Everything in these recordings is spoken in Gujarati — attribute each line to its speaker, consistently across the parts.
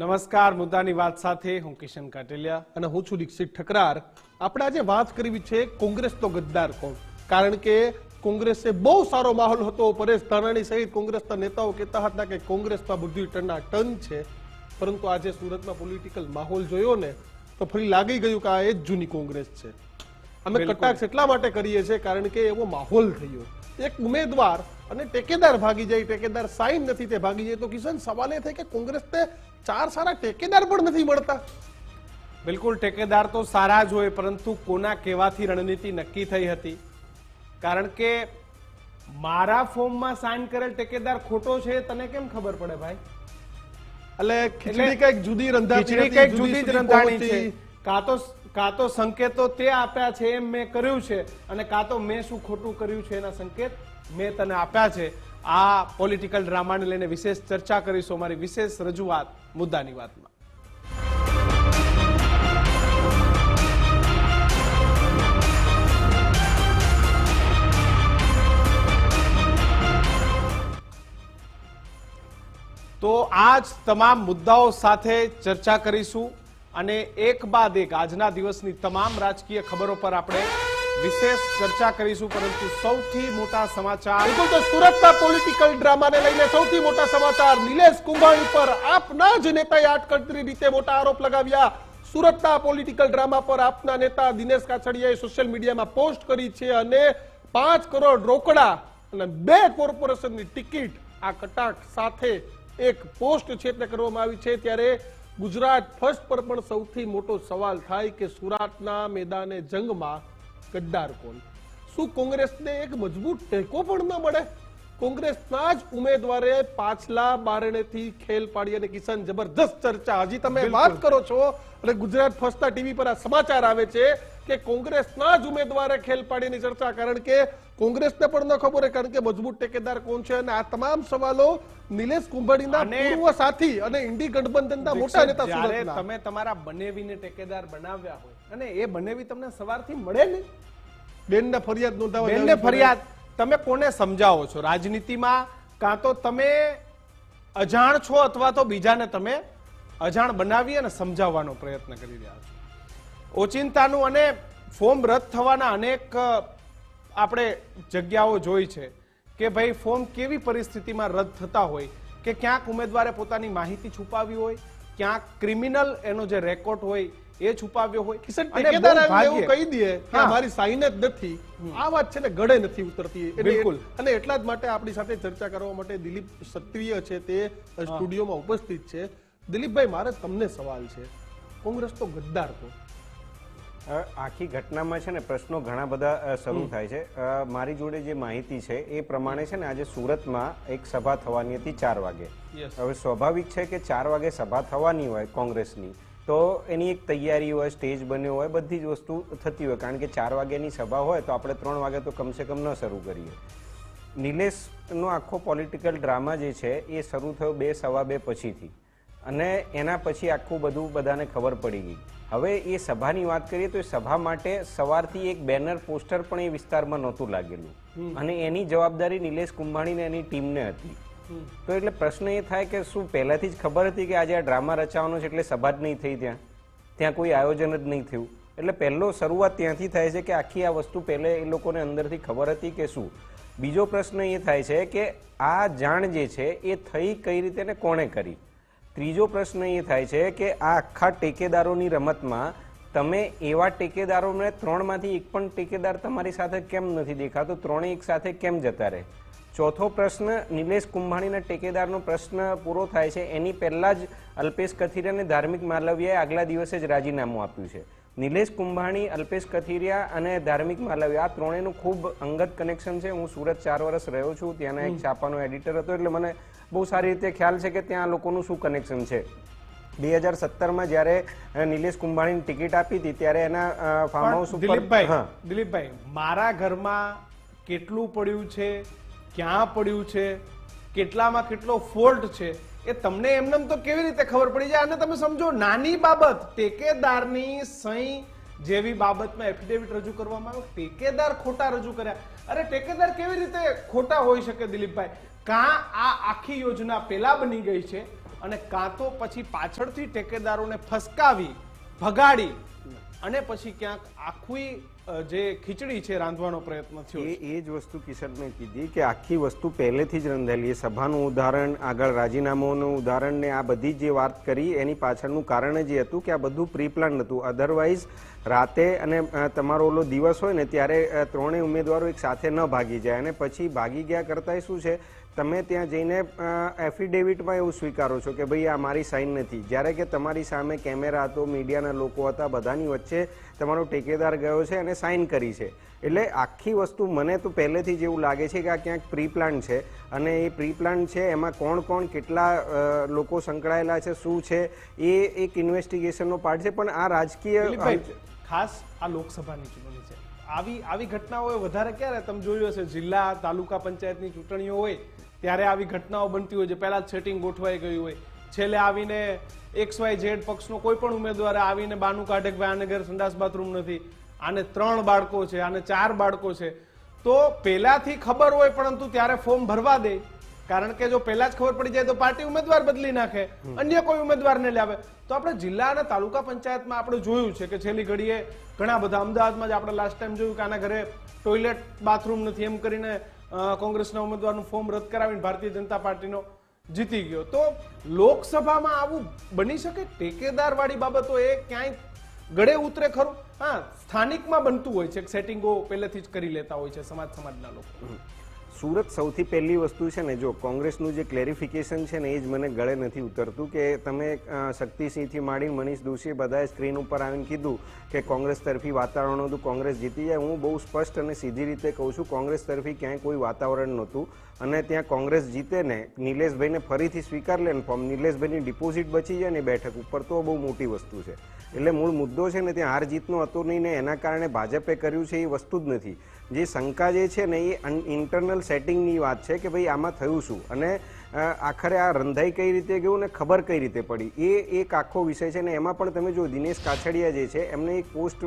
Speaker 1: નમસ્કાર મુદ્દાની વાત સાથે હું કિશન કાટેલિયા
Speaker 2: અને હું છું દીક્ષિત ઠકરાર. આપણે આજે વાત કરવી છે કોંગ્રેસનો ગદ્દાર કોણ? કારણ કે કોંગ્રેસે બહુ સારો માહોલ હતો પરેશ ધાનાણી સહિત કોંગ્રેસના નેતાઓ કહેતા હતા કે કોંગ્રેસમાં બુદ્ધિ ટનના ટન છે. પરંતુ આજે સુરતમાં પોલિટિકલ માહોલ જોયો ને તો ફરી લાગી ગયું કે આ એ જ જૂની કોંગ્રેસ છે. અમે કટાક્ષ એટલા માટે કરીએ છીએ કારણ કે એવો માહોલ થયો. એક ઉમેદવાર અને ટેકેદાર ભાગી જાય ટેકેદાર સાઈન નથી તે ભાગી જાય. તો કિશન સવાલ એ થાય કે કોંગ્રેસને ચાર સારા ટેકેદાર પણ નથી મળતા.
Speaker 1: બિલકુલ ટેકેદાર તો સારા જ હોય પરંતુ કોના કહેવાથી રણનીતિ નક્કી થઈ હતી? કારણ કે મારા ફોર્મમાં સાઇન કરેલ ટેકેદાર ખોટો છે તને કેમ ખબર પડે ભાઈ?
Speaker 2: એટલે ખીચડી કંઈક જુદી રંધાણી
Speaker 1: કંઈક
Speaker 2: જુદી
Speaker 1: જ રંધાણી છે. કાં તો કાં તો સંકેતો તે આપ્યા છે એમ મેં કર્યું છે અને કાં તો મેં શું ખોટું કર્યું છે એના સંકેત મેં તને આપ્યા છે. આ પોલિટિકલ ડ્રામાને લઈને વિશેષ ચર્ચા કરીશું. અમારી વિશેષ રજૂઆત મુદ્દાની વાતમાં. તો આજ તમામ મુદ્દાઓ સાથે ચર્ચા કરીશું અને એક બાદ એક આજના દિવસની તમામ રાજકીય ખબરો પર આપણે વિશેષ ચર્ચા કરીશું, પરંતુ સૌથી મોટા સમાચાર
Speaker 2: તો સુરતના પોલિટિકલ ડ્રામાને લઈને સૌથી મોટા સમાચાર. નિલેશ કુંભાણી પર આપના જ નેતાએ આટકળતરી રીતે મોટા આરોપ લગાવ્યા. સુરતના પોલિટિકલ ડ્રામા પર આપના નેતા દિનેશ કાછડિયાએ સોશિયલ મીડિયામાં પોસ્ટ કરી છે અને પાંચ કરોડ રોકડા અને બે કોર્પોરેશનની ટિકિટ આ કટાક્ષ સાથે એક પોસ્ટ છે તે કરવામાં આવી છે. ત્યારે ગુજરાત ફર્સ્ટ પર પણ સૌથી મોટો સવાલ થાય કે સુરતના મેદાને જંગમાં ગદ્દાર કોણ? શું કોંગ્રેસને એક મજબૂત ટેકો પણ ન મળે? કોંગ્રેસના જ ઉમેદવારે પાછલા બારણેથી ખેલ પાડી અને કિશન જબરદસ્ત ચર્ચા. હજી તમે વાત કરો છો અને ગુજરાત ફર્સ્ટના ટીવી પર આ સમાચાર આવે છે કે કોંગ્રેસના જ ઉમેદવારે ખેલ પાડીની ચર્ચા. કારણ કે કોંગ્રેસને પણ ન ખબર હોય કારણ કે મજબૂત ટેકેદાર કોણ છે? અને આ તમામ સવાલો નિલેશ
Speaker 1: કુંભડીના
Speaker 2: પૂર્વ સાથી અને ઇન્ડી ગઠબંધનના મોટા નેતા
Speaker 1: તમે તમારા બનેવીને ટેકેદાર બનાવ્યા હોય અને એ બનેવી તમને સવારથી મળે ને?
Speaker 2: બેનને ફરિયાદ નોંધાવવા
Speaker 1: બેનને ફરિયાદ. તમે કોને સમજાવો છો? રાજનીતિમાં કાં તો તમે અજાણ છો અથવા તો બીજાને તમે અજાણ બનાવી અને સમજાવવાનો પ્રયત્ન કરી રહ્યા છો. ઓચિંતાનું અને ફોર્મ રદ થવાના અનેક આપણે જગ્યાઓ જોઈ છે કે ભાઈ ફોર્મ કેવી પરિસ્થિતિમાં રદ થતા હોય કે ક્યાંક ઉમેદવારે પોતાની માહિતી છુપાવી હોય ક્યાંક ક્રિમિનલ એનો જે રેકોર્ડ હોય એ છુપાવ્યો હોય.
Speaker 2: ટેકેદાર એવું કહી દે કે
Speaker 1: હા.
Speaker 2: અમારી સાઈન જ નથી. આ વાત છે ને ગળે નથી ઉતરતી.
Speaker 1: બિલકુલ.
Speaker 2: અને એટલા જ માટે આપણી સાથે ચર્ચા કરવા માટે દિલીપ સત્રિય છે તે સ્ટુડિયોમાં ઉપસ્થિત છે. દિલીપભાઈ મારે તમને સવાલ છે. કોંગ્રેસ તો ગદ્દાર તો
Speaker 3: આખી ઘટનામાં છે ને પ્રશ્નો ઘણા બધા શરૂ થાય છે. મારી જોડે જે માહિતી છે એ પ્રમાણે છે ને આજે સુરતમાં એક સભા થવાની હતી ચાર વાગે. હવે સ્વાભાવિક છે કે ચાર વાગે સભા થવાની હોય કોંગ્રેસની. તો એની એક તૈયારી હોય સ્ટેજ બન્યો હોય બધી જ વસ્તુ થતી હોય. કારણ કે ચાર વાગ્યાની સભા હોય તો આપણે ત્રણ વાગે તો કમસે કમ ન શરૂ કરીએ. નિલેશનો આખો પોલિટિકલ ડ્રામા જે છે એ શરૂ થયો બે સવા બે પછીથી. અને એના પછી આખું બધું બધાને ખબર પડી ગઈ. હવે એ સભાની વાત કરીએ તો એ સભા માટે સવારથી એક બેનર પોસ્ટર પણ એ વિસ્તારમાં નહોતું લાગેલું. અને એની જવાબદારી નિલેશ કુંભાણીને એની ટીમને હતી. તો એટલે પ્રશ્ન એ થાય કે શું પહેલાથી જ ખબર હતી કે આજે આ ડ્રામા રચાવાનો છે એટલે સભા જ નહીં થઈ ત્યાં? ત્યાં કોઈ આયોજન જ નહીં થયું. એટલે પહેલો શરૂઆત ત્યાંથી થાય છે કે આખી આ વસ્તુ પહેલે એ લોકોને અંદરથી ખબર હતી કે શું? બીજો પ્રશ્ન એ થાય છે કે આ જાણ જે છે એ થઈ કઈ રીતે ને કોણે કરી? ત્રીજો પ્રશ્ન એ થાય છે કે આ આખા ટેકેદારોની રમતમાં તમે એવા ટેકેદારોને ત્રણમાંથી એક પણ ટેકેદાર તમારી સાથે કેમ નથી દેખાતો? ત્રણે એક સાથે કેમ જતા રહે? ચોથો પ્રશ્ન નિલેશ કુંભાણીના ટેકેદારનો પ્રશ્ન પૂરો થાય છે. એની પહેલા જ અલ્પેશ કથિરિયા અને ધાર્મિક માલવિયાએ આગલા દિવસે જ રાજીનામું આપ્યું છે. નિલેશ કુંભાણી અલ્પેશ કથિરિયા અને ધાર્મિક માલવિયા આ ત્રણેયનું ખૂબ અંગત કનેક્શન છે. હું સુરત ચાર વર્ષ રહ્યો છું. ત્યાંના એક છાપાનો એડિટર હતો. એટલે મને બહુ સારી રીતે ખ્યાલ છે કે ત્યાં લોકોનું શું કનેક્શન છે. બે હજાર સત્તરમાં જ્યારે નિલેશ કુંભાણીની ટિકિટ આપી હતી ત્યારે એના ફાર્મ હાઉસ ઉપર
Speaker 1: દિલીપભાઈ દિલીપભાઈ મારા ઘરમાં કેટલું પડ્યું છે? ક્યાં પડ્યું છે? કેટલામાં કેટલો ફોલ્ટ છે? એ તમને એમનેમ તો કેવી રીતે ખબર પડી જાય? અને તમે સમજો, નાની બાબત, ટેકેદારની સહી જેવી બાબતમાં એફિડેવિટ રજૂ કરવામાં આવ્યો. ટેકેદાર ખોટા રજૂ કર્યા. અરે, ટેકેદાર કેવી રીતે ખોટા હોઈ શકે દિલીપભાઈ? કાં આ આખી યોજના પેલા બની ગઈ છે અને કાં તો પછી પાછળથી ટેકેદારોને ફસકાવી, ભગાડી અને પછી ક્યાંક આખી જે ખીચડી છે રાંધવાનો પ્રયત્ન થયો
Speaker 3: એ એ જ વસ્તુ કિશનભાઈ કીધી કે આખી વસ્તુ પહેલેથી જ રંધેલી છે. સભાનું ઉદાહરણ આગળ રાજીનામાઓનું ઉદાહરણ ને આ બધી જે વાત કરી એની પાછળનું કારણ જ એ હતું કે આ બધું પ્રી પ્લાન હતું અધરવાઇઝ રાતે અને તમારો ઓલો દિવસ હોય ને ત્યારે ત્રણેય ઉમેદવારો એક સાથે ન ભાગી જાય અને પછી ભાગી ગયા કરતાંય શું છે? તમે ત્યાં જઈને એફિડેવિટમાં એવું સ્વીકારો છો કે ભાઈ આ મારી સાઇન નથી. જ્યારે કે તમારી સામે કેમેરા હતો મીડિયાના લોકો હતા, બધાની વચ્ચે તમારો ટેકેદાર ગયો છે અને સાઇન કરી છે. એટલે આખી વસ્તુ મને તો પહેલેથી જ એવું લાગે છે કે આ ક્યાંક પ્રી પ્લાન છે. અને એ પ્રી પ્લાન છે એમાં કોણ કોણ કેટલા લોકો સંકળાયેલા છે શું છે એ એક ઇન્વેસ્ટિગેશનનો પાર્ટ છે. પણ આ રાજકીય
Speaker 1: ખાસ આ લોકસભાની ચૂંટણી છે. આવી આવી ઘટનાઓ વધારે ક્યારે? તમે જોયું હશે જિલ્લા તાલુકા પંચાયતની ચૂંટણીઓ હોય ત્યારે આવી ઘટનાઓ બનતી હોય છે. પહેલાં સેટિંગ ગોઠવાઈ ગયું હોય. છેલ્લે આવીને એક્સ વાય ઝેડ પક્ષનો કોઈ પણ ઉમેદવાર આવીને બાનું કાઢે કે ભાઈ આ ઘર સંડાસ બાથરૂમ નથી. આને ત્રણ બાળકો છે, આને ચાર બાળકો છે. તો પહેલાથી ખબર હોય પરંતુ ત્યારે ફોર્મ ભરવા દે. કારણ કે જો પહેલા જ ખબર પડી જાય તો પાર્ટી ઉમેદવાર બદલી નાખે. અન્ય કોઈ ઉમેદવારને લાવે. તો આપણે જિલ્લા અને તાલુકા પંચાયતમાં આપણે જોયું છે કે છેલ્લી ઘડીએ ઘણા બધા અમદાવાદમાં જ આપણે લાસ્ટ ટાઈમ જોયું કે આના ઘરે ટોયલેટ બાથરૂમ નથી. એમ કરીને કોંગ્રેસના ઉમેદવારનું ફોર્મ રદ કરાવીને ભારતીય જનતા પાર્ટીનો જીતી ગયો. તો લોકસભામાં આવું બની શકે? ટેકેદાર વાળી બાબતો એ ક્યાંય ગળે ઉતરે ખરું? હા, સ્થાનિકમાં બનતું હોય છે સેટિંગો પહેલેથી જ કરી લેતા હોય છે સમાજ સમાજના લોકો.
Speaker 3: સુરત સૌથી પહેલી વસ્તુ છે ને, જો કોંગ્રેસનું જે ક્લેરિફિકેશન છે ને, એ જ મને ગળે નથી ઉતરતું કે તમે શક્તિસિંહથી માંડી મનીષ દોશીએ બધાએ સ્ક્રીન ઉપર આવીને કીધું કે કોંગ્રેસ તરફી વાતાવરણ હતું, કોંગ્રેસ જીતી જાય. હું બહુ સ્પષ્ટ અને સીધી રીતે કહું છું, કોંગ્રેસ તરફી ક્યાંય કોઈ વાતાવરણ નહોતું. અને ત્યાં કોંગ્રેસ જીતે ને નિલેશભાઈને ફરીથી સ્વીકાર લે ને ફોર્મ નિલેશભાઈની ડિપોઝિટ બચી જાય ને બેઠક ઉપર તો બહુ મોટી વસ્તુ છે. એટલે મૂળ મુદ્દો છે ને ત્યાં હાર જીતનો હતો નહીં ને એના કારણે ભાજપે કર્યું છે એ વસ્તુ જ નથી. જે શંકા જે છે ને એ ઇન્ટરનલ સેટિંગની વાત છે કે ભાઈ આમાં થયું શું? અને આખરે આ રંધાઈ કઈ રીતે ગયું ને ખબર કઈ રીતે પડી? એ એક આખો વિષય છે ને એમાં પણ તમે જો દિનેશ કાછડિયા જે છે એમને એક પોસ્ટ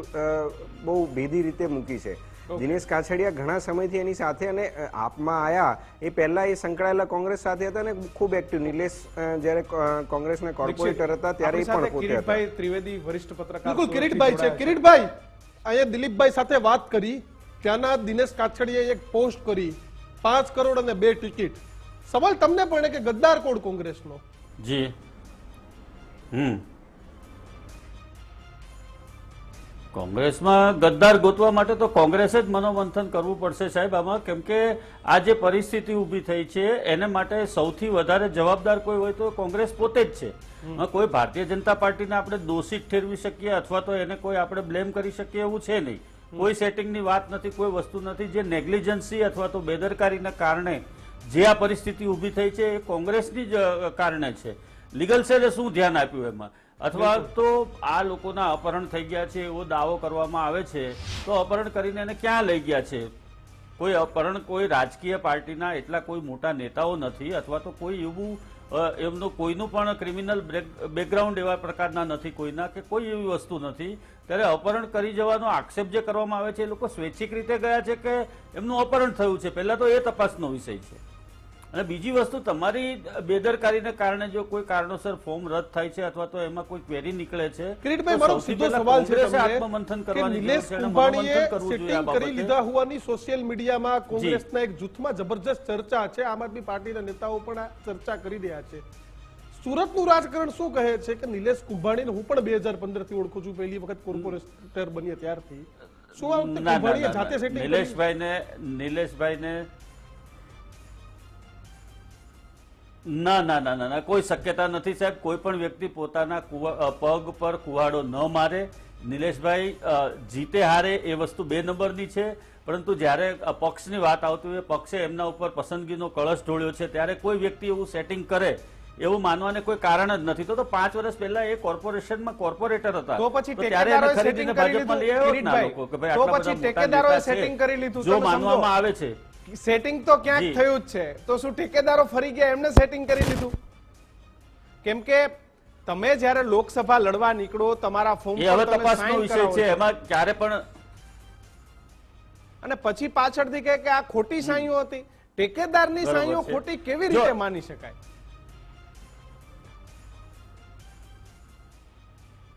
Speaker 3: બહુ ભેદી રીતે મૂકી છે. દિનેશ કાછડિયા ઘણા સમયથી એની સાથે અને આપમાં આયા. એ પહેલા એ સંકળાયેલા કોંગ્રેસ સાથે હતા અને ખૂબ એક્ટિવ નિલેશ જ્યારે કોંગ્રેસના કોર્પોરેટર હતા ત્યારે એ પણ પોતે હતા.
Speaker 1: કિરીટભાઈ ત્રિવેદી વરિષ્ઠ પત્રકાર
Speaker 2: બિલકુલ કિરીટભાઈ છે. કિરીટભાઈ અહીંયા દિલીપભાઈ સાથે વાત કરી. ત્યાંના દિનેશ કાછડિયાએ એક પોસ્ટ કરી. પાંચ કરોડ અને બે ટિકિટ. સવાલ તમને પણ કે ગદ્દાર કોડ કોંગ્રેસનો?
Speaker 4: જી. હમ. કોંગ્રેસમાં ગદ્દાર ગોતવા માટે તો કોંગ્રેસે જ મનોમંથન કરવું પડશે સાહેબ. આમાં કેમ કે આ જે પરિસ્થિતિ ઊભી થઈ છે એને માટે સૌથી વધારે જવાબદાર કોઈ હોય તો કોંગ્રેસ પોતે જ છે. કોઈ ભારતીય જનતા પાર્ટીને આપણે દોષિત ઠેરવી શકીએ અથવા તો એને કોઈ આપણે બ્લેમ કરી શકીએ એવું છે નહીં. કોઈ સેટિંગની વાત નથી કોઈ વસ્તુ નથી જે નેગ્લિજન્સી અથવા તો બેદરકારીના કારણે જે આ પરિસ્થિતિ ઊભી થઈ છે એ કોંગ્રેસની જ કારણે છે. લીગલ સેલે શું ધ્યાન આપ્યું એમાં? અથવા તો આ લોકોના અપહરણ થઈ ગયા છે એવો દાવો કરવામાં આવે છે તો અપહરણ કરીને એને ક્યાં લઈ ગયા છે? કોઈ અપહરણ કોઈ રાજકીય પાર્ટીના એટલા કોઈ મોટા નેતાઓ નથી અથવા તો કોઈ એવું એમનું કોઈનું પણ ક્રિમિનલ બેકગ્રાઉન્ડ એવા પ્રકારના નથી કોઈના કે કોઈ એવી વસ્તુ નથી. ત્યારે અપહરણ કરી જવાનો આક્ષેપ જે કરવામાં આવે છે એ લોકો સ્વૈચ્છિક રીતે ગયા છે કે એમનું અપહરણ થયું છે? પહેલાં તો એ તપાસનો વિષય છે. અને બીજી વસ્તુ તમારી બેદરકારીને કારણે જો કોઈ કારણોસર ફોર્મ રદ થાય છે અથવા તો એમાં કોઈ ક્વેરી નીકળે છે
Speaker 2: કિરીટભાઈ મારો સીધો સવાલ છે
Speaker 4: આત્મમંથન કરવાની
Speaker 2: નિલેશ કુંભાણીએ
Speaker 4: મનોમંથન કરવું જોઈએ આ
Speaker 2: સેટિંગ કરી લીધા હોવાની સોશિયલ મીડિયામાં કોંગ્રેસના એક જૂથમાં જબરજસ્ત ચર્ચા છે. આમ આદમી પાર્ટીના નેતાઓ પણ ચર્ચા કરી રહ્યા છે. સુરતનું રાજકારણ શું કહે છે કે નિલેશ કુંભાણીને હું પણ બે હજાર પંદરથી ઓળખું છું. પહેલી વખત કોર્પોરેટર બન્યા ત્યારથી. શું આ વખતે કુંભાણીએ જાતે સેટિંગ
Speaker 4: નિલેશભાઈને નિલેશભાઈને ના ના ના ના કોઈ શક્યતા નથી સાહેબ. કોઈ પણ વ્યક્તિ પોતાના પગ પર કુવાડો ન મારે. નિલેશભાઈ જીતે હારે એ વસ્તુ બે નંબરની છે. પરંતુ જ્યારે પક્ષની વાત આવતી હોય પક્ષે એમના ઉપર પસંદગીનો કળશ ઢોળ્યો છે ત્યારે કોઈ વ્યક્તિ એવું સેટિંગ કરે એવું માનવાને કોઈ કારણ જ નથી. તો તો પાંચ વર્ષ પહેલા એ કોર્પોરેશનમાં કોર્પોરેટર હતા.
Speaker 1: તો પછી
Speaker 4: ત્યારે ખરીદીને ભાજપમાં લઈ આવ્યો ના લોકો કે ભાઈ આટલા બધા
Speaker 1: કરી લીધું,
Speaker 4: જો માનવામાં આવે છે.
Speaker 1: સેટિંગ તો ક્યાંક થયું જ છે. તો શું ઠેકેદારો ફરી ગયા એમને સેટિંગ કરી લીધું? કેમ કે તમે જ્યારે લોકસભા લડવા નીકળો તમારા ફોર્મ
Speaker 4: હવે તપાસનો વિષય છે. એમાં ક્યારે પણ
Speaker 1: અને પછી પાછળથી કહે કે આ ખોટી સાઈઓ હતી.
Speaker 4: ટેકેદારની
Speaker 1: સાઈઓ ખોટી કેવી રીતે માની શકાય?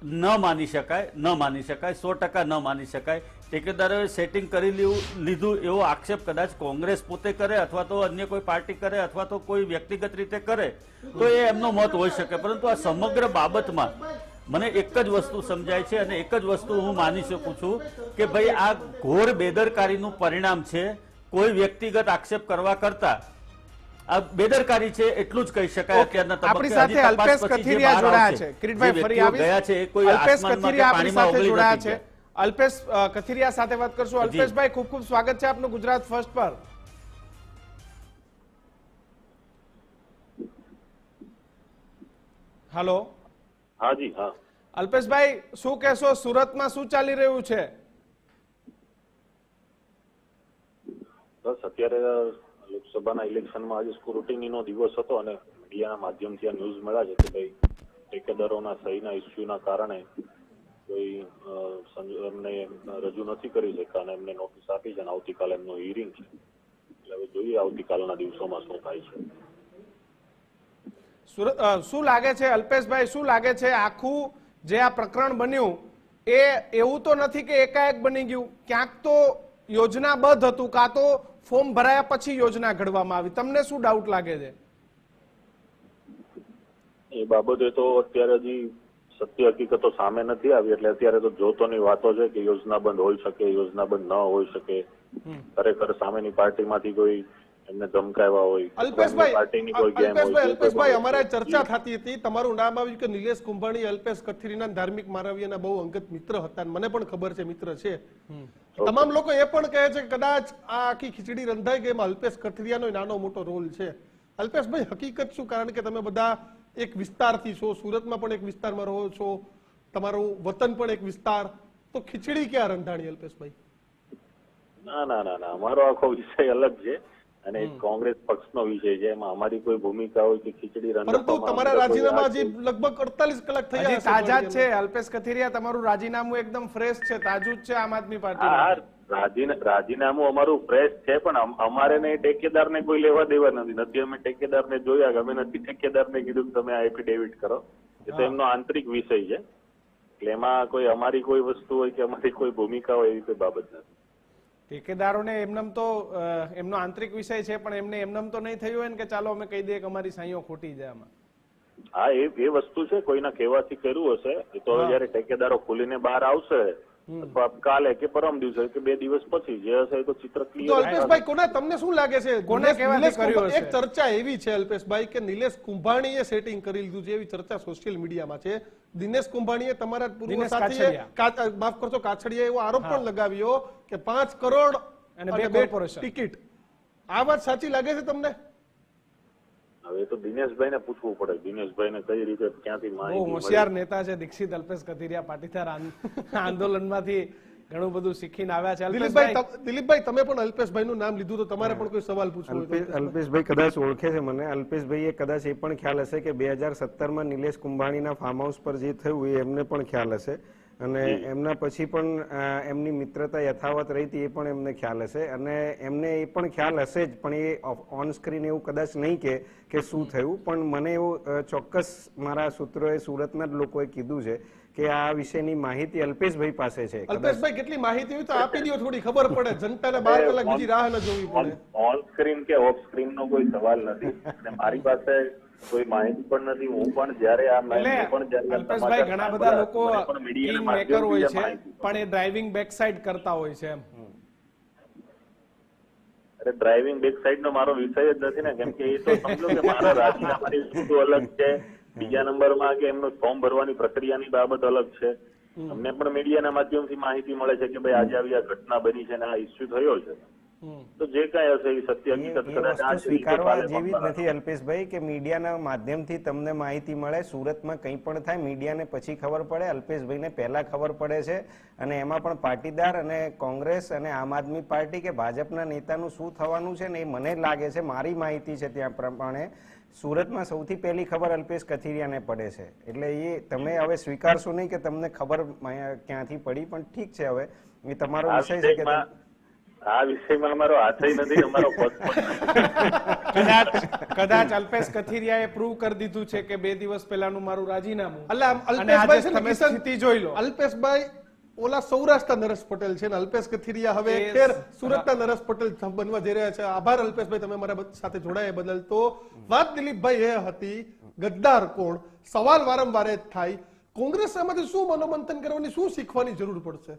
Speaker 4: ન માની શકાય ન માની શકાય સો ટકા ન માની શકાય. ઠેકેદારોએ સેટિંગ કરી લીધું એવો આક્ષેપ કદાચ કોંગ્રેસ પોતે કરે અથવા તો અન્ય કોઈ પાર્ટી કરે અથવા તો કોઈ વ્યક્તિગત રીતે કરે તો એ એમનો મત હોઈ શકે. પરંતુ આ સમગ્ર બાબતમાં મને એક જ વસ્તુ સમજાય છે અને એક જ વસ્તુ હું માની શકું છું કે ભાઈ આ ઘોર બેદરકારીનું પરિણામ છે. કોઈ વ્યક્તિગત આક્ષેપ કરવા કરતા આ બેદરકારી છે એટલું જ કહી શકાય. અત્યારના
Speaker 1: આપણી
Speaker 4: તબક્કે
Speaker 1: સાથે અલ્પેશ કથિરિયા જોડાયા છે. કિરીટભાઈ ફરી
Speaker 4: વ્યક્તિઓ ગયા છે કોઈ આસમાનમાં કે પાણીમાં ઓગળી નથી
Speaker 1: છે.
Speaker 4: ગયા.
Speaker 1: અલ્પેશ કથિરિયા સાથે વાત કરશું. અલ્પેશભાઈ ખૂબ ખૂબ સ્વાગત છે આપનું ગુજરાત ફર્સ્ટ પર. હેલો.
Speaker 5: હા જી હા.
Speaker 1: અલ્પેશભાઈ શું કહેશો? સુરતમાં શું ચાલી રહ્યું છે?
Speaker 5: બસ અત્યારે લોકસભાના ઇલેક્શનમાં આજે સ્ક્રુટિનીનો દિવસ હતો અને મીડિયાના માધ્યમથી આ ન્યૂઝ મળ્યા છે કે ભાઈ ઠેકેદારોના સહીના ઇસ્યુના કારણે કોઈ એમને રજૂ નથી કરી શકતા અને એમને નોટિસ આપી છે અને આવતીકાલે એમનો હિયરિંગ છે. એટલે હવે જોઈએ આવતીકાલના દિવસોમાં શું થાય છે.
Speaker 1: શું લાગે છે અલ્પેશભાઈ શું લાગે છે આખું જે આ પ્રકરણ બન્યું એ એવું તો નથી કે એકાએક બની ગયું? ક્યાંક તો યોજનાબદ્ધ હતું કાં તો ફોર્મ ભરાયા પછી યોજના ઘડવામાં આવી. તમને શું ડાઉટ લાગે છે?
Speaker 5: એ બાબતે તો અત્યારે હજી સત્ય હકીકતો સામે નથી આવી એટલે અત્યારે તો જોતોની વાતો છે કે યોજનાબંધ હોઈ શકે યોજનાબંધ ન હોઈ શકે. ખરેખર સામેની પાર્ટીમાંથી કોઈ એમને ધમકાવ્યા હોય
Speaker 2: અલ્પેશભાઈ
Speaker 5: પાર્ટીની કોઈ ગેમ હોય
Speaker 2: અલ્પેશભાઈ
Speaker 5: કે કોઈ
Speaker 2: અલ્પેશભાઈ
Speaker 5: બાબત
Speaker 2: અમારે ચર્ચા થતી હતી. તમારું નામ આવ્યું કે નિલેશ કુંભાણી અલ્પેશ કથિરીના ધાર્મિક મારવીયાના બહુ અંગત મિત્ર હતા મને પણ ખબર છે મિત્ર છે. તમામ લોકો એ પણ કહે છે કે કદાચ આ આખી ખીચડી રંધાઈ ગઈ એમાં અલ્પેશ કથિરિયાનો નાનો મોટો રોલ છે. અલ્પેશભાઈ હકીકત શું? કારણ કે તમે બધા એક વિસ્તારથી છો સુરતમાં પણ એક વિસ્તારમાં રહો છો તમારું વતન પણ એક વિસ્તાર. તો ખીચડી ક્યાં રંધાણી અલ્પેશભાઈ?
Speaker 5: ના ના ના ના અમારો આખો વિષય અલગ છે અને એક કોંગ્રેસ પક્ષનો વિષય છે એમાં અમારી કોઈ ભૂમિકા હોય કે ખીચડી
Speaker 2: પરંતુ તમારા રાજીનામા જે લગભગ અડતાલીસ કલાક થયા
Speaker 1: હજી
Speaker 2: હશે
Speaker 1: તાજા છે અલ્પેશ કથિરિયા તમારું રાજીનામું એકદમ ફ્રેશ છે તાજું જ છે આમ આદમી પાર્ટી
Speaker 5: રાજીનામું અમારું ફ્રેશ છે પણ અમારે ને ટેકેદારને કોઈ લેવા દેવા નથી. નથી અમે ટેકેદારને જોયા અમે નથી ટેકેદારને કીધું કે તમે આ એફિડેવિટ કરો. એ તો એમનો આંતરિક વિષય છે. એટલે એમાં કોઈ અમારી કોઈ વસ્તુ હોય કે અમારી કોઈ ભૂમિકા હોય એવી કોઈ બાબત નથી.
Speaker 1: ટેકેદારોને એમનેમ તો એમનો આંતરિક વિષય છે પણ એમને એમનેમ તો નહીં થયું હોય ને કે ચાલો અમે કહી દઈએ કે અમારી સાઈઓ ખોટી જાય આમાં.
Speaker 5: હા એ એ વસ્તુ છે. કોઈના કહેવાથી કર્યું હશે. એ તો હવે જયારે ટેકેદારો ખુલીને બહાર આવશે અથવા કાલે કે પરમ દિવસે કે બે દિવસ પછી જે હશે તો ચિત્ર
Speaker 2: તો
Speaker 5: ક્લિયર
Speaker 2: અલ્પેશભાઈ કોને તમને શું લાગે છે?
Speaker 1: કોને
Speaker 2: નિલેશ-
Speaker 1: કહેવાથી કર્યું હશે?
Speaker 2: એક ચર્ચા એવી છે અલ્પેશભાઈ કે નિલેશ કુંભાણીએ સેટિંગ કરી લીધું છે એવી ચર્ચા સોશિયલ મીડિયામાં છે. દિનેશ કુંભાણીએ તમારા પૂર્વ સાથીએ માફ કરશો કાછડિયા એવો આરોપ પણ લગાવ્યો કે પાંચ કરોડ
Speaker 1: અને બે કોર્પોરેશન.
Speaker 2: ટિકિટ આ વાત સાચી લાગે છે તમને?
Speaker 5: હવે એ તો દિનેશભાઈને પૂછવું પડે. દિનેશભાઈને કઈ રીતે ક્યાંથી
Speaker 1: બહુ
Speaker 5: માહિતી મળી?
Speaker 1: હોશિયાર નેતા છે દીક્ષિત અલ્પેશ કથિરિયા પાટીદાર આંદ- આંદોલનમાંથી ઘણું બધું શીખીને આવ્યા છે.
Speaker 2: દિલીપભાઈ
Speaker 1: અલ્પેશભાઈ
Speaker 2: તમ- દિલીપભાઈ તમે પણ અલ્પેશભાઈ નું નામ લીધું તો તમારે પણ કોઈ સવાલ પૂછવો હોય તો
Speaker 3: અલ્પેશ અલ્પેશભાઈ. કદાચ ઓળખે છે મને. અલ્પેશભાઈએ કદાચ એ પણ ખ્યાલ હશે કે બે હજાર સત્તરમાં નિલેશ કુંભાણીના ફાર્મ હાઉસ પર જે થયું એ એમને પણ ખ્યાલ હશે. અને એમના પછી પણ એમની મિત્રતા યથાવત રહી હતી એ પણ એમને ખ્યાલ હશે. અને એમને એ પણ ખ્યાલ હશે જ પણ એ ઓન સ્ક્રીન એવું કદાચ નહીં કે કે શું થયું. પણ મને એવું ચોક્કસ મારા સૂત્રોએ સુરતના જ લોકોએ કીધું છે કે આ વિશેની માહિતી અલ્પેશભાઈ પાસે છે.
Speaker 2: અલ્પેશભાઈ કેટલી માહિતી હોય તો આપી દો થોડી ખબર પડે. જનતાને બાર કલાક બીજી રાહ ન જોવી પડે.
Speaker 5: ઓન સ્ક્રીન કે ઓફ સ્ક્રીન નો કોઈ સવાલ નથી. અને મારી પાસે કોઈ માહિતી પણ નથી. હું પણ જ્યારે આ પણ જ્યારે
Speaker 1: અલ્પેશભાઈ ઘણા બધા લોકો મેકર હોય છે પણ એ ડ્રાઇવિંગ બેક સાઈડ કરતા હોય છે એમ.
Speaker 5: અરે ડ્રાઇવિંગ બેક સાઈડ નો મારો વિષય જ નથી ને. કેમ કે એ તો સમજો કે મારા રાજીનામાની વસ્તુ અલગ છે. બીજા નંબરમાં કે એમનું ફોર્મ ભરવાની પ્રક્રિયાની બાબત અલગ છે. અમને પણ મીડિયાના માધ્યમથી માહિતી મળે છે કે ભાઈ આજે આવી આ ઘટના બની છે અને આ ઇસ્યુ થયો છે. તો જે કાંઈ હશે એ સત્ય હકીકત કદાચ આ
Speaker 3: સ્વીકારવા જેવી જ નથી અલ્પેશભાઈ કે મીડિયાના માધ્યમથી તમને માહિતી મળે સુરતમાં કંઈ પણ થાય મીડિયાને પછી ખબર પડે અલ્પેશભાઈને પહેલા ખબર પડે છે. અને એમાં પણ પાટીદાર અને કોંગ્રેસ અને આમ આદમી પાર્ટી કે ભાજપના નેતાનું શું થવાનું છે ને એ મને લાગે છે મારી માહિતી છે ત્યાં પ્રમાણે. સુરતમાં સૌથી પહેલી ખબર અલ્પેશ કથિરિયાને પડે છે. એટલે એ તમે હવે સ્વીકારશો નહીં કે તમને ખબર ક્યાંથી પડી પણ ઠીક છે હવે. એ તમારો વિષય છે કે
Speaker 5: આ વિષયમાં અમારો આશય નથી અમારો પગ પણ નથી.
Speaker 1: કદાચ કદાચ અલ્પેશ કથિરિયાએ પ્રૂવ કરી દીધું છે કે બે દિવસ પહેલાનું મારું રાજીનામું.
Speaker 2: એટલે અલ્પેશભાઈ છે
Speaker 1: તમે સ્થિતિ જોઈ લો.
Speaker 2: અલ્પેશભાઈ ઓલા સૌરાષ્ટ્રના નરેશ પટેલ છે ને અલ્પેશ કથિરિયા હવે ખેર સુરતના નરેશ પટેલ બનવા જઈ રહ્યા છે. આભાર અલ્પેશભાઈ તમે મારા સાથે જોડાયા બદલ. તો વાત દિલીપભાઈ એ હતી ગદ્દાર કોણ? સવાલ વારંવાર જ થાય. કોંગ્રેસ આમાંથી શું મનોમંથન કરવાની શું શીખવાની જરૂર પડશે?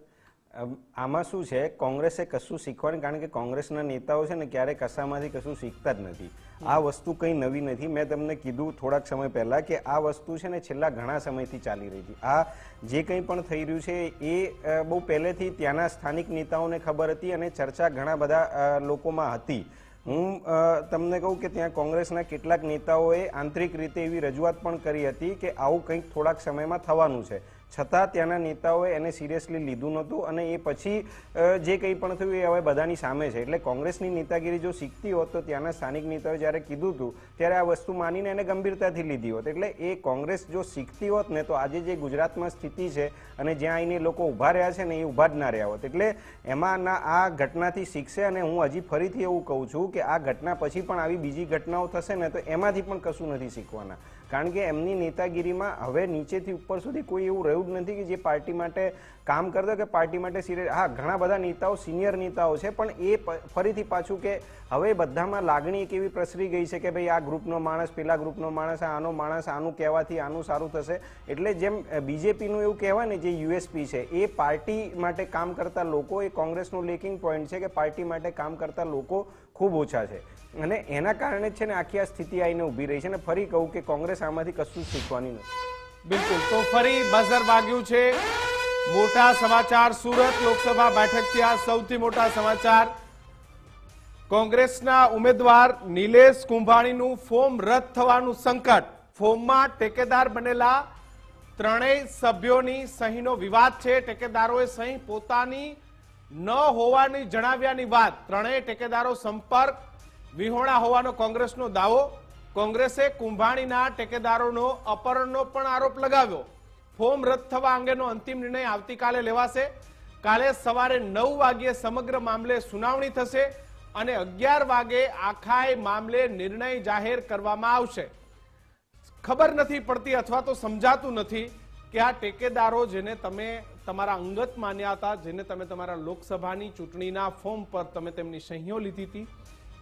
Speaker 3: આમાં શું છે? કોંગ્રેસે કશું શીખવાનું? કારણ કે કોંગ્રેસના નેતાઓ છે ને ક્યારે કશામાંથી કશું શીખતા જ નથી. આ વસ્તુ કંઈ નવી નથી. મેં તમને કીધું થોડાક સમય પહેલાં કે આ વસ્તુ છે ને છેલ્લા ઘણા સમયથી ચાલી રહી હતી આ જે કંઈ પણ થઈ રહ્યું છે એ બહુ પહેલેથી ત્યાંના સ્થાનિક નેતાઓને ખબર હતી અને ચર્ચા ઘણા બધા લોકોમાં હતી. હું તમને કહું કે ત્યાં કોંગ્રેસના કેટલાક નેતાઓએ આંતરિક રીતે એવી રજૂઆત પણ કરી હતી કે આવું કંઈક થોડાક સમયમાં થવાનું છે. છતાં ત્યાંના નેતાઓએ એને સિરિયસલી લીધું નહોતું અને એ પછી જે કંઈ પણ થયું એ હવે બધાની સામે છે. એટલે કોંગ્રેસની નેતાગીરી જો શીખતી હોત તો ત્યાંના સ્થાનિક નેતાઓએ જ્યારે કીધું હતું, ત્યારે આ વસ્તુ માનીને એને ગંભીરતાથી લીધી હોત. એટલે એ કોંગ્રેસ જો શીખતી હોત ને તો આજે જે ગુજરાતમાં સ્થિતિ છે અને જ્યાં આવીને લોકો ઊભા રહ્યા છે ને એ ઊભા જ ના રહ્યા હોત. એટલે એમાં આ ઘટનાથી શીખશે અને હું હજી ફરીથી એવું કહું છું કે આ ઘટના પછી પણ આવી બીજી ઘટનાઓ થશે ને તો એમાંથી પણ કશું નથી શીખવાના. કારણ કે એમની નેતાગીરીમાં હવે નીચેથી ઉપર સુધી કોઈ એવું રહ્યું જ નથી કે જે પાર્ટી માટે કામ કરતો કે પાર્ટી માટે સિરિયસ હા, ઘણા બધા નેતાઓ સિનિયર નેતાઓ છે, પણ એ ફરીથી પાછું કે હવે બધામાં લાગણી એક એવી પ્રસરી ગઈ છે કે ભાઈ આ ગ્રુપનો માણસ, પેલા ગ્રુપનો માણસ આનો માણસ, આનું કહેવાથી આનું સારું થશે. એટલે જેમ બીજેપીનું એવું કહેવાય ને જે યુએસપી છે, એ પાર્ટી માટે કામ કરતા લોકો, એ કોંગ્રેસનું લેકિંગ પોઈન્ટ છે કે પાર્ટી માટે કામ કરતા લોકો ખૂબ ઓછા છે. અને એના કારણે છે ને આખી આ સ્થિતિ આવીને ઊભી રહી છે અને ફરી કહું કે કોંગ્રેસ આમાંથી કશું શીખવાની નથી.
Speaker 1: બિલકુલ. તો ફરી બઝર વાગ્યું છે. મોટા સમાચાર સુરત લોકસભા બેઠકથી આ સૌથી મોટા સમાચાર. કોંગ્રેસના ઉમેદવાર નિલેશ કુંભાણીનું ફોર્મ રદ થવાનું સંકટ. ફોર્મમાં ટેકેદાર બનેલા ત્રણેય સભ્યોની સહીનો વિવાદ છે. ટેકેદારોએ સહી પોતાની ન હોવાની જણાવ્યાની વાત ત્રણેય ટેકેદારો સંપર્ક વિહોણા હોવાનો કોંગ્રેસનો દાવો. કોંગ્રેસે કુંભાણીના ટેકેદારોનો અપહરણનો પણ આરોપ લગાવ્યો. ફોર્મ રદ થવા અંગેનો અંતિમ નિર્ણય આવતીકાલે લેવાશે. કાલે સવારે નવ વાગ્યે સમગ્ર મામલે સુનાવણી થશે અને અગિયાર વાગે આખાય મામલે નિર્ણય જાહેર કરવામાં આવશે. ખબર નથી પડતી અથવા તો સમજાતું નથી. કે આ ટેકેદારો જેને તમે તમારા અંગત માન્યા હતા જેને તમે તમારા લોકસભાની ચૂંટણીના ફોર્મ પર તમે તેમની સહીઓ લીધી હતી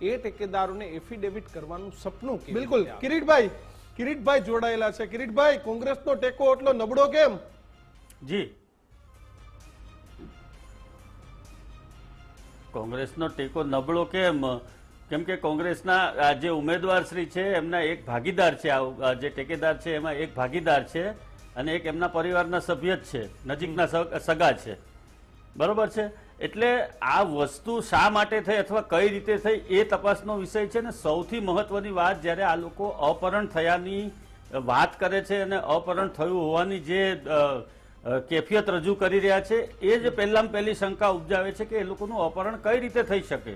Speaker 1: એ ટેકેદારોને એફિડેવિટ કરવાનું સપનું
Speaker 2: બિલકુલ. કિરીટભાઈ કિરીટભાઈ જોડાયેલા છે. કિરીટભાઈ કોંગ્રેસનો ટેકો એટલો નબળો કેમ?
Speaker 4: જી. કોંગ્રેસનો ટેકો નબળો કેમ? કેમ કે કોંગ્રેસના જે ઉમેદવાર શ્રી છે એમના એક ભાગીદાર છે જે ટેકેદાર છે એમાં એક ભાગીદાર છે. અને એક એમના પરિવારના સભ્ય જ છે નજીકના સગા છે. બરોબર છે? એટલે આ વસ્તુ શા માટે થઈ અથવા કઈ રીતે થઈ એ તપાસનો વિષય છે ને સૌથી મહત્વની વાત જ્યારે આ લોકો અપહરણ થયાની વાત કરે છે અને અપહરણ થયું હોવાની જે કેફિયત રજૂ કરી રહ્યા છે એ જ પહેલામાં પહેલી શંકા ઉપજાવે છે કે એ લોકોનું અપહરણ કઈ રીતે થઈ શકે.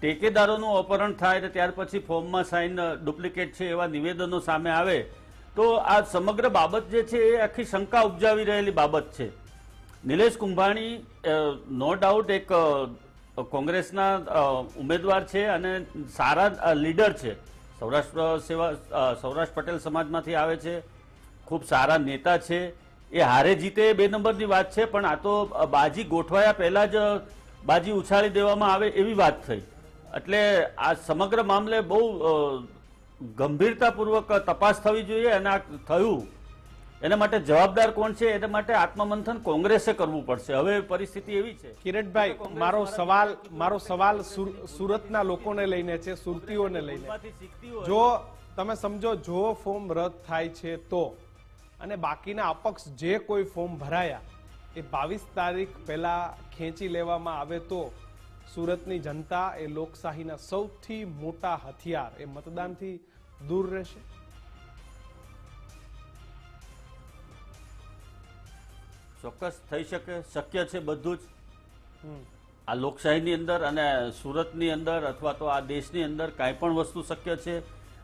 Speaker 4: ટેકેદારોનું અપહરણ થાય ને ત્યાર પછી ફોર્મમાં સાઇન ડુપ્લિકેટ છે એવા નિવેદનો સામે આવે તો આ સમગ્ર બાબત જે છે એ આખી શંકા ઉપજાવી રહેલી બાબત છે. નિલેશ કુંભાણી નો ડાઉટ એક કોંગ્રેસના ઉમેદવાર છે અને સારા લીડર છે. સૌરાષ્ટ્ર સેવા સૌરાષ્ટ્ર પટેલ સમાજમાંથી આવે છે. ખૂબ સારા નેતા છે. એ હારે જીતે બે નંબરની વાત છે, પણ આ તો બાજી ગોઠવાયા પહેલા જ બાજી ઉછાળી દેવામાં આવે એવી વાત થઈ. એટલે આ સમગ્ર મામલે બહુ ગંભીરતાપૂર્વક તપાસ થવી જોઈએ અને આ થયું એના માટે જવાબદાર કોણ છે એના માટે આત્મમંથન કોંગ્રેસે કરવું પડશે. હવે પરિસ્થિતિ એવી છે.
Speaker 1: કિરીટભાઈ મારો સવાલ મારો સવાલ સુર- સુરતના લોકોને લઈને છે સુરતીઓને લઈને. જો તમે સમજો જો ફોર્મ રદ થાય છે તો અને બાકીના અપક્ષ જે કોઈ ફોર્મ ભરાયા એ બાવીસ તારીખ પહેલા ખેંચી લેવામાં આવે તો સુરતની જનતા એ લોકશાહીના સૌથી મોટા હથિયાર. એ મતદાનથી દૂર રહેશે.
Speaker 4: ચોક્કસ થઈ શકે શક્ય છે બધું જ. આ લોકશાહીની અંદર અને સુરતની અંદર અથવા તો આ દેશની અંદર કાંઈ પણ વસ્તુ શક્ય છે.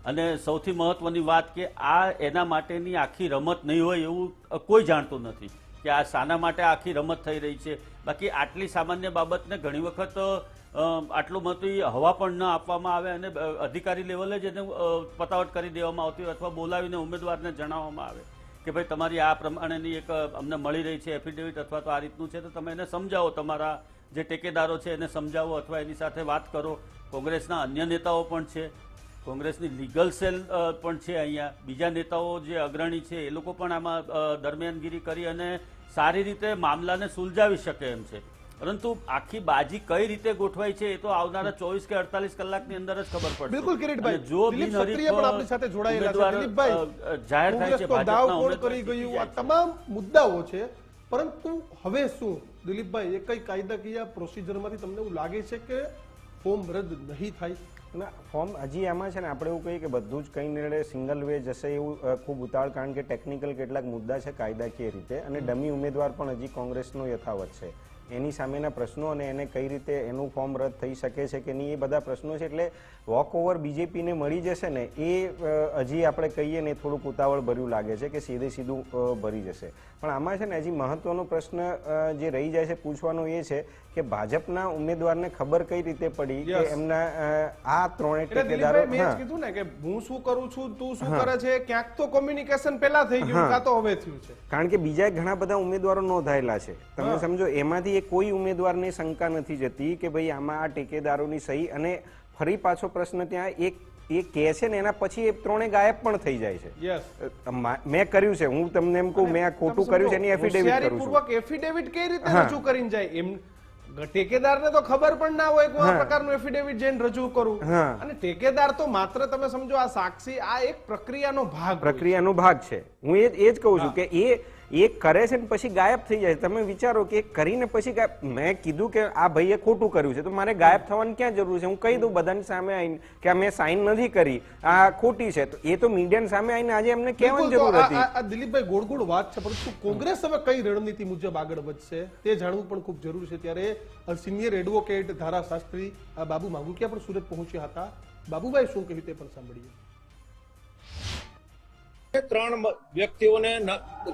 Speaker 4: અને સૌથી મહત્વની વાત કે આ એના માટેની આખી રમત નહીં હોય એવું કોઈ જાણતું નથી. કે આ શાના માટે આખી રમત થઈ રહી છે. બાકી આટલી સામાન્ય બાબતને ઘણી વખત આટલું મહત્વ હવા પણ ન આપવામાં આવે અને અધિકારી લેવલે જ એને પતાવટ કરી દેવામાં આવતી હોય અથવા બોલાવીને ઉમેદવારને જણાવવામાં આવે કે ભાઈ તમારી આ પ્રમાણેની એક અમને મળી રહી છે એફિડેવિટ અથવા તો આ રીતનું છે, તો તમે એને સમજાવો તમારા જે ટેકેદારો છે એને સમજાવો અથવા એની સાથે વાત કરો. કોંગ્રેસના અન્ય નેતાઓ પણ છે. કોંગ્રેસની લીગલ સેલ પણ છે અહીંયા. બીજા નેતાઓ જે અગ્રણી છે એ લોકો પણ આમાં દરમિયાનગીરી કરી અને સારી રીતે મામલાને સુલઝાવી શકે એમ છે. પરંતુ આખી બાજી કઈ રીતે ગોઠવાઈ છે એ તો આવનારા ચોવીસ કે અડતાલીસ કલાકની અંદર જ ખબર પડશે.
Speaker 2: બિલકુલ, કિરીટભાઈ.
Speaker 4: જો જાહેર થાય છે ભાજપના
Speaker 2: કરી ગયું? આ તમામ મુદ્દાઓ છે. પરંતુ હવે શું? દિલીપભાઈ એ કઈ કાયદાકીય પ્રોસિજરમાંથી તમને એવું લાગે છે કે ફોર્મ રદ નહીં થાય?
Speaker 3: ના ફોર્મ હજી એમાં છે ને આપણે એવું કહીએ કે બધું જ કઈ નિર્ણય સિંગલ વે જશે એવું ખૂબ ઉતાળ કારણ કે ટેકનિકલ કેટલાક મુદ્દા છે કાયદાકીય રીતે અને ડમી ઉમેદવાર પણ હજી કોંગ્રેસનો યથાવત છે. એની સામેના પ્રશ્નો અને એને કઈ રીતે એનું ફોર્મ રદ થઈ શકે છે કે નહીં એ બધા પ્રશ્નો છે એટલે વોક ઓવર બીજેપીને મળી જશે ને એ હજી આપણે કહીએ ને થોડુંક ઉતાવળ ભર્યું લાગે છે કે સીધે સીધું ભરી જશે. પણ આમાં છે ને હજી મહત્વનો પ્રશ્ન જે રહી જાય છે પૂછવાનો એ છે કે ભાજપના ઉમેદવારને ખબર કઈ રીતે પડી કે એમના આ
Speaker 1: ત્રણે
Speaker 3: ટેકેદારો.
Speaker 1: કીધું ને કે હું શું કરું છું તું શું કરે છે ક્યાંક તો કોમ્યુનિકેશન પહેલા થઈ ગયું કાં તો હવે થયું છે.
Speaker 3: કારણ કે બીજા ઘણા બધા ઉમેદવારો નોંધાયેલા છે. તમે સમજો એમાંથી એ કોઈ ઉમેદવારને શંકા નથી જતી કે ભાઈ આમાં આ ટેકેદારોની સહી અને ફરી પાછો પ્રશ્ન ત્યાં એક એ કહે છે ને એના પછી એ ત્રણે ગાયબ પણ થઈ જાય છે. મા- કર્યું છે હું તમને એમ કહું મેં આ ખોટું કર્યું છે એની એફિડેવિટ કરું છું.
Speaker 1: એફિડેવિટ કઈ રીતે રજૂ કરીને જાય? એમ ટેકેદારને તો ખબર પણ ના હોય કે હું આ પ્રકારનું એફિડેવિટ જઈને રજૂ કરું. અને ટેકેદાર તો માત્ર તમે સમજો આ સાક્ષી આ એક પ્રક્રિયાનો ભાગ
Speaker 3: પ્રક્રિયાનો ભાગ છે. હું એ જ કહું છું કે એ એ કરે છે ને પછી ગાયબ થઈ જાય. તમે વિચારો કે કરીને પછી ગાયબ મેં કીધું કે આ ભાઈએ ખોટું કર્યું છે. તો મારે ગાયબ થવાની ક્યાં જરૂર છે? હું કહી દઉં બધાની સામે આવીને કે મેં સાઈન નથી કરી. આ ખોટી છે. તો એ તો મીડિયાની સામે આવીને આજે એમને કહેવાની જરૂર હતી.
Speaker 2: આ- દિલીપભાઈ ગોળ ગોળ વાત છે પરંતુ કોંગ્રેસ હવે કઈ રણનીતિ મુજબ આગળ વધશે તે જાણવું પણ ખૂબ જરૂર છે. ત્યારે સિનિયર એડવોકેટ ધારાશાસ્ત્રી આ બાબુ માંગુકિયા પણ સુરત પહોંચ્યા હતા. બાબુભાઈ શું કહ્યું તે પણ સાંભળીએ.
Speaker 6: ત્રણ વ્યક્તિઓને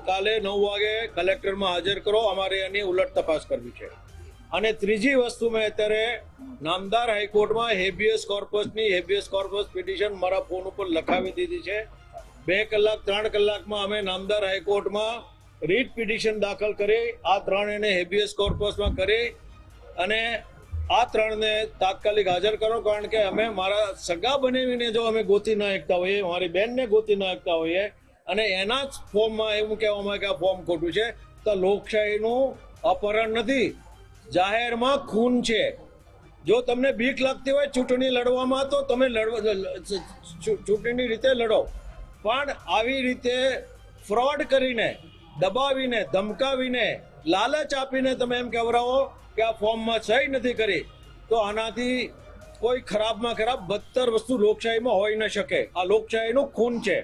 Speaker 6: કાલે નવ વાગે કલેક્ટરમાં હાજર કરો. અમારે એની ઉલટ તપાસ કરવી છે. અને ત્રીજી વસ્તુ મેં અત્યારે નામદાર હાઈકોર્ટમાં હેબિયસ કોર્પસની હેબિયસ કોર્પસ પિટિશન મારા ફોન ઉપર લખાવી દીધી છે. બે કલાક, ત્રણ કલાકમાં અમે નામદાર હાઈકોર્ટમાં રીટ પિટિશન દાખલ કરી, આ ત્રણ એને હેબિયસ કોર્પસમાં કરી અને આ ત્રણને તાત્કાલિક હાજર કરો, કારણ કે અમે મારા સગા બનાવીને જો અમે ગોતી ના શકતા હોઈએ, મારી બેનને ગોતી ના શકતા હોઈએ, અને એના જ ફોર્મમાં એવું કહેવામાં કે આ ફોર્મ ખોટું છે, તો લોકશાહીનું અપહરણ નથી. જાહેરમાં ખૂન છે. જો તમને બીક લાગતી હોય ચૂંટણી લડવામાં, તો તમે ચૂંટણી રીતે લડો. પણ આવી રીતે ફ્રોડ કરીને, દબાવીને, ધમકાવીને, લાલચ આપીને તમે એમ કહેવરાવો કે આ ફોર્મમાં સહી નથી કરી, તો આનાથી કોઈ ખરાબમાં ખરાબ બદતર વસ્તુ લોકશાહીમાં હોઈ ન શકે. આ લોકશાહીનું ખૂન છે.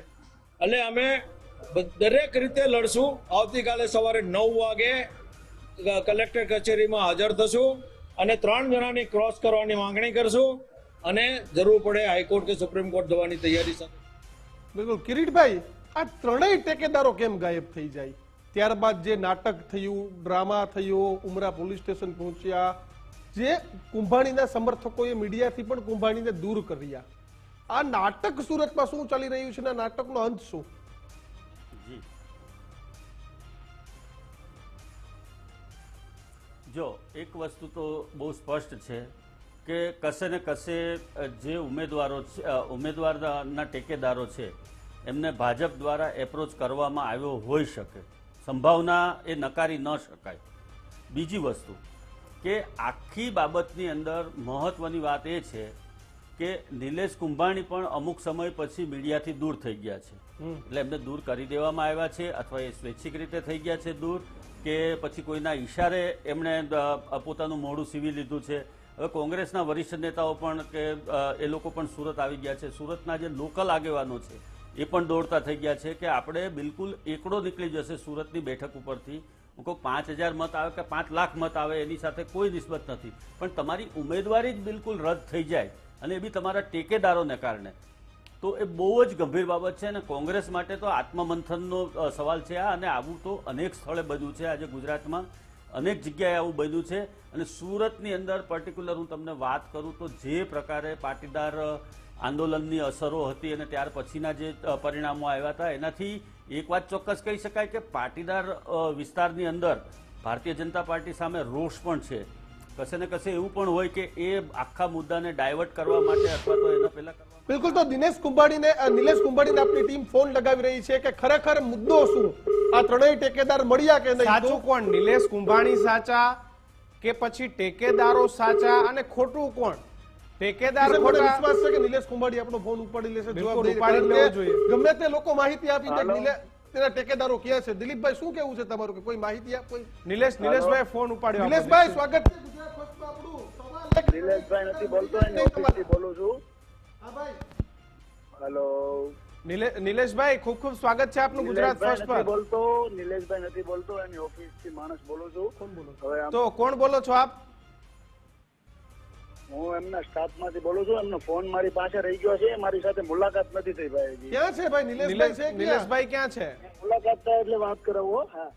Speaker 6: એટલે અમે દરેક રીતે લડશું. આવતીકાલે સવારે નવ વાગે કલેક્ટર કચેરીમાં હાજર થશું અને ત્રણ જણાની ક્રોસ કરવાની માંગણી કરશું અને જરૂર પડે હાઈકોર્ટ કે સુપ્રીમ કોર્ટ જવાની તૈયારી સાથે.
Speaker 2: બિલકુલ. કિરીટભાઈ, આ ત્રણેય ટેકેદારો કેમ ગાયબ થઈ જાય? ત્યારબાદ જે નાટક થયું, ડ્રામા થયો, ઉમરા પોલીસ સ્ટેશન પહોંચ્યા, જે કુંભાણીના સમર્થકોએ મીડિયાથી પણ કુંભાણીને દૂર કર્યા. આ નાટક સુરતમાં શું ચાલી રહ્યું છે નાટકનો અંત શું?
Speaker 4: જી જો એક વસ્તુ તો બહુ સ્પષ્ટ છે કે કશે ને કશે જે ઉમેદવારો છે ઉમેદવારના ટેકેદારો છે, એમને ભાજપ દ્વારા એપ્રોચ કરવામાં આવ્યો હોઈ શકે. સંભાવના એ નકારી ન શકાય. બીજી વસ્તુ કે આખી બાબતની અંદર મહત્વની વાત એ છે કે નિલેશ કુંભાણી પણ અમુક સમય પછી મીડિયાથી દૂર થઈ ગયા છે. એટલે એમને દૂર કરી દેવામાં આવ્યા છે અથવા એ સ્વૈચ્છિક રીતે થઈ ગયા છે દૂર કે પછી કોઈના ઈશારે એમણે પોતાનું મોઢું સીવી લીધું છે. હવે કોંગ્રેસના વરિષ્ઠ નેતાઓ પણ કે એ લોકો પણ સુરત આવી ગયા છે. સુરતના જે લોકલ આગેવાનો છે એ પણ દોડતા થઈ ગયા છે કે આપણે બિલકુલ એકડો નીકળી જશે સુરતની બેઠક ઉપરથી. હું કહું પાંચ હજાર મત આવે કે પાંચ લાખ મત આવે એની સાથે કોઈ નિસ્બત નથી. પણ તમારી ઉમેદવારી જ બિલકુલ રદ થઈ જાય અને એ બી તમારા ટેકેદારોને કારણે. તો એ બહુ જ ગંભીર બાબત છે અને કોંગ્રેસ માટે તો આત્મમંથનનો સવાલ છે આ અને આવું તો અનેક સ્થળે બન્યું છે આજે ગુજરાતમાં. અનેક જગ્યાએ આવું બન્યું છે. અને સુરતની અંદર પર્ટિક્યુલર હું તમને વાત કરું તો જે પ્રકારે પાટીદાર આંદોલનની અસરો હતી અને ત્યાર પછીના જે પરિણામો આવ્યા હતા, એનાથી એક વાત ચોક્કસ કહી શકાય કે પાટીદાર વિસ્તારની અંદર ભારતીય જનતા પાર્ટી સામે રોષ પણ છે. કશે ને કશે એવું પણ હોય કે એ આખા મુદ્દાને ડાયવર્ટ કરવા માટે અથવા તો એના પહેલા
Speaker 2: બિલકુલ તો દિનેશ કુંભાડીને નિલેશ કુંભાડીને આપની ટીમ ફોન લગાવી રહી છે કે ખરેખર મુદ્દો શું? આ ત્રણેય ટેકેદાર મળ્યા કે નહીં?
Speaker 1: સાચું કોણ? નિલેશ કુંભાણી સાચા કે પછી ટેકેદારો સાચા અને ખોટું કોણ? ટેકેદાર ખોટા
Speaker 2: વિશ્વાસ છે કે નિલેશ કુંભાડી આપણો ફોન ઉપાડી લેશે જવાબ
Speaker 1: ઉપાડી લેવો જોઈએ.
Speaker 2: ગમે તે લોકો માહિતી આપીને નિલે- તેના ટેકેદારો ક્યાં છે. દિલીપભાઈ શું કેવું છે તમારું? કે કોઈ માહિતી આપ કોઈ
Speaker 1: નિલેશ નિલેશભાઈ ફોન ઉપાડ્યો.
Speaker 2: નિલેશભાઈ સ્વાગત છે.
Speaker 7: નિલેશભાઈ નથી બોલતો એની ઓફિસથી બોલું છું. હેલો
Speaker 1: નિલેશભાઈ ખૂબ ખૂબ સ્વાગત છે આપનું ગુજરાત ફર્સ્ટ પર.
Speaker 7: બોલતો નિલેશભાઈ નથી બોલતો એની ઓફિસથી માણસ બોલું છું. હવે આમ
Speaker 1: તો કોણ બોલો છો આપ?
Speaker 7: હું એમના સ્ટાફમાંથી બોલું છું એમનો ફોન મારી પાસે રહી ગયો છે મારી સાથે મુલાકાત નથી થઈ ભાઈ
Speaker 2: ક્યાં છે ભાઈ? નિલેશભાઈ છે ક્યાં?
Speaker 1: નિલેશભાઈ ક્યાં છે?
Speaker 7: મુલાકાત થાય એટલે વાત કરાવો હા.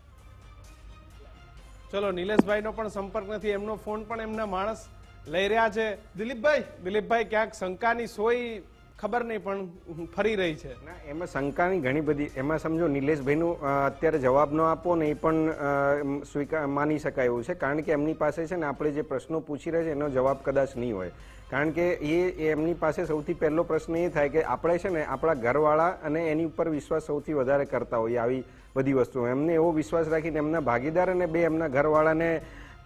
Speaker 1: ચલો નિલેશભાઈ નો પણ સંપર્ક નથી, એમનો ફોન પણ એમના માણસ લઈ રહ્યા છે.
Speaker 2: દિલીપભાઈ
Speaker 1: દિલીપભાઈ, ક્યાંક શંકાની સોય ખબર નહીં, પણ ફરી રહી છે.
Speaker 3: ના, એમાં શંકાની ઘણી બધી, એમાં સમજો, નિલેશભાઈનું અત્યારે જવાબ ન આપો ને એ પણ સ્વીકાર, માની શકાય એવું છે. કારણ કે એમની પાસે છે ને, આપણે જે પ્રશ્નો પૂછી રહ્યા છે, એનો જવાબ કદાચ નહીં હોય. કારણ કે એ એમની પાસે સૌથી પહેલો પ્રશ્ન એ થાય કે આપણે છે ને આપણા ઘરવાળા અને એની ઉપર વિશ્વાસ સૌથી વધારે કરતા હોઈએ આવી બધી વસ્તુઓ. એમને એવો વિશ્વાસ રાખીને એમના ભાગીદાર અને બે એમના ઘરવાળાને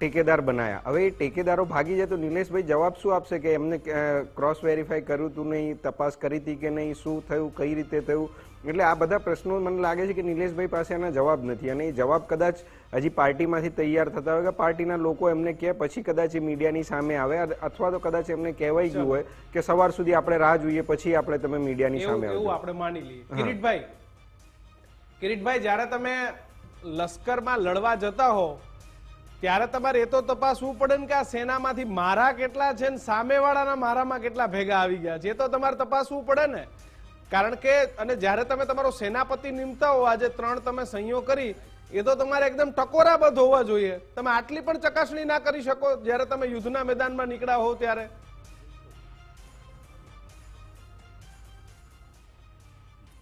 Speaker 3: ટેકેદાર બનાયા. હવે એ ટેકેદારો ભાગી જાય તો નિલેશભાઈ જવાબ શું આપશે કે એમને ક્રોસ વેરીફાઈ કર્યું હતું નહીં તપાસ કરી હતી કે નહીં શું થયું કઈ રીતે થયું? એટલે આ બધા પ્રશ્નો મને લાગે છે કે નિલેશભાઈ પાસે એના જવાબ નથી. અને એ જવાબ કદાચ હજી પાર્ટીમાંથી તૈયાર થતા હોય કે પાર્ટીના લોકો એમને કહે પછી કદાચ એ મીડિયાની સામે આવે અથવા તો કદાચ એમને કહેવાય ગયું હોય કે સવાર સુધી આપણે રાહ જોઈએ પછી આપણે તમે મીડિયાની સામે
Speaker 1: એવું આપણે માની લઈએ. કિરીટભાઈ કિરીટભાઈ જ્યારે તમે લશ્કરમાં લડવા જતા હો ત્યારે તમારે એ તો તપાસવું પડે ને કે આ સેનામાંથી મારા કેટલા છે ને સામેવાળાના મારામાં કેટલા ભેગા આવી ગયા છે, એ તો તમારે તપાસવું પડે ને. કારણ કે, અને જ્યારે તમે તમારો સેનાપતિ નિમતા હો આજે ત્રણ તમે સંયો કરી, એ તો તમારે એકદમ ટકોરાબદ્ધ હોવા જોઈએ. તમે આટલી પણ ચકાસણી ના કરી શકો જ્યારે તમે યુદ્ધના મેદાનમાં નીકળ્યા હો ત્યારે.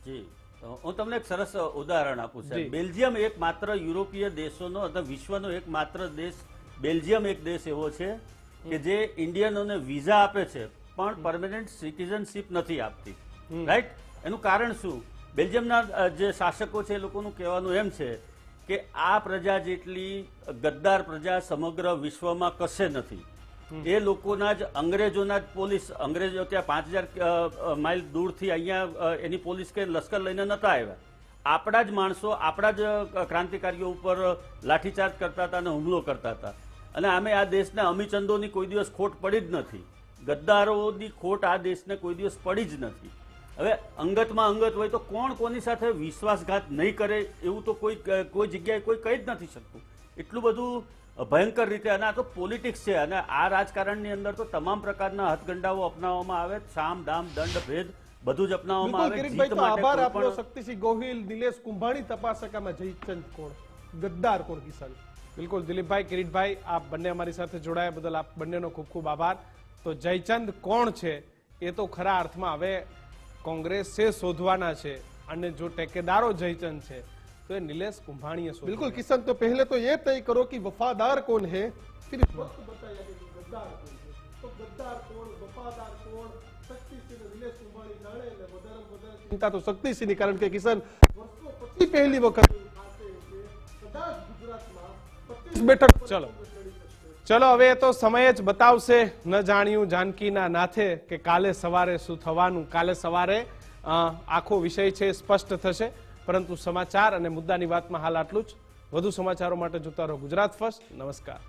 Speaker 4: જી. હું તમને એક સરસ ઉદાહરણ આપું. છું બેલ્જિયમ એક માત્ર યુરોપીય દેશોનો અથવા વિશ્વનો એક માત્ર દેશ બેલ્જિયમ એક દેશ એવો છે કે જે ઇન્ડિયનોને વિઝા આપે છે પણ પરમેનન્ટ સિટીઝનશીપ નથી આપતી. રાઈટ? એનું કારણ શું? બેલ્જિયમના જે શાસકો છે એ લોકોનું કહેવાનું એમ છે કે આ પ્રજા જેટલી ગદ્દાર પ્રજા સમગ્ર વિશ્વમાં કશે નથી. એ લોકોના જ અંગ્રેજોના જ પોલીસ, અંગ્રેજો ત્યાં પાંચ હજાર માઇલ દૂરથી અહીંયા એની પોલીસ કે લશ્કર લઈને નતા આવ્યા. આપણા જ માણસો, આપણા જ ક્રાંતિકારીઓ ઉપર લાઠીચાર્જ કરતા હતા અને હુમલો કરતા હતા. અને આમે આ દેશને અમીચંદોની કોઈ દિવસ ખોટ પડી જ નથી. ગદ્દારોની ખોટ આ દેશને કોઈ દિવસ પડી જ નથી. હવે અંગતમાં અંગત હોય તો કોણ કોની સાથે વિશ્વાસઘાત નહીં કરે એવું તો કોઈ કોઈ જગ્યાએ કોઈ કહી જ નથી શકતું. એટલું બધું ભયંકર રીતે. અને આ તો પોલિટિક્સ છે. અને આ રાજકારણની અંદર તો તમામ પ્રકારના હથગંડાઓ અપનાવવામાં આવે. સામ દામ દંડ ભેદ બધું જ અપનાવવામાં આવે.
Speaker 2: આભાર આપનો શક્તિસિંહ ગોહિલ નિલેશ કુંભાણી તપાસકામાં જયચંદ કોણ? ગદ્દાર કોણ કિસાન?
Speaker 1: બિલકુલ દિલીપભાઈ કિરીટભાઈ આપ બંને અમારી સાથે જોડાયા બદલ આપ બંનેનો ખૂબ ખૂબ આભાર. તો જયચંદ કોણ છે એ તો ખરા અર્થમાં હવે કોંગ્રેસે શોધવાના છે. અને જો ટેકેદારો જયચંદ છે તો એ નિલેશ કુંભાણીએ શોધવાના
Speaker 2: बिल्कुल किशन तो पहले तो ये तय करो कि वफादार कौन है फिर इस वक्त बताया कि गद्दार कौन है तो गद्दार कौन वफादार कौन शक्तिसिंह निलेश कुंभाणी जाने એટલે વધારે વધારે ચિંતા તો શક્તિસિંહની કારણ કે કિશન વર્ષો પછી પહેલી વખત એવું થશે કે કદાચ ગુજરાતમાં 25 બેઠક પર
Speaker 1: ચલો.
Speaker 2: કોંગ્રેસ લડી શકશે.
Speaker 1: ચલો હવે એ તો સમય જ બતાવશે ન જાણ્યું જાનકીના નાથે કે કાલે સવારે શું થવાનું કાલે સવારે અ, આખો વિષય છે એ સ્પષ્ટ થશે પરંતુ સમાચાર અને મુદ્દાની વાતમાં હાલ આટલું જ. વધુ સમાચારો માટે જોતા રહો ગુજરાત ફર્સ્ટ. નમસ્કાર.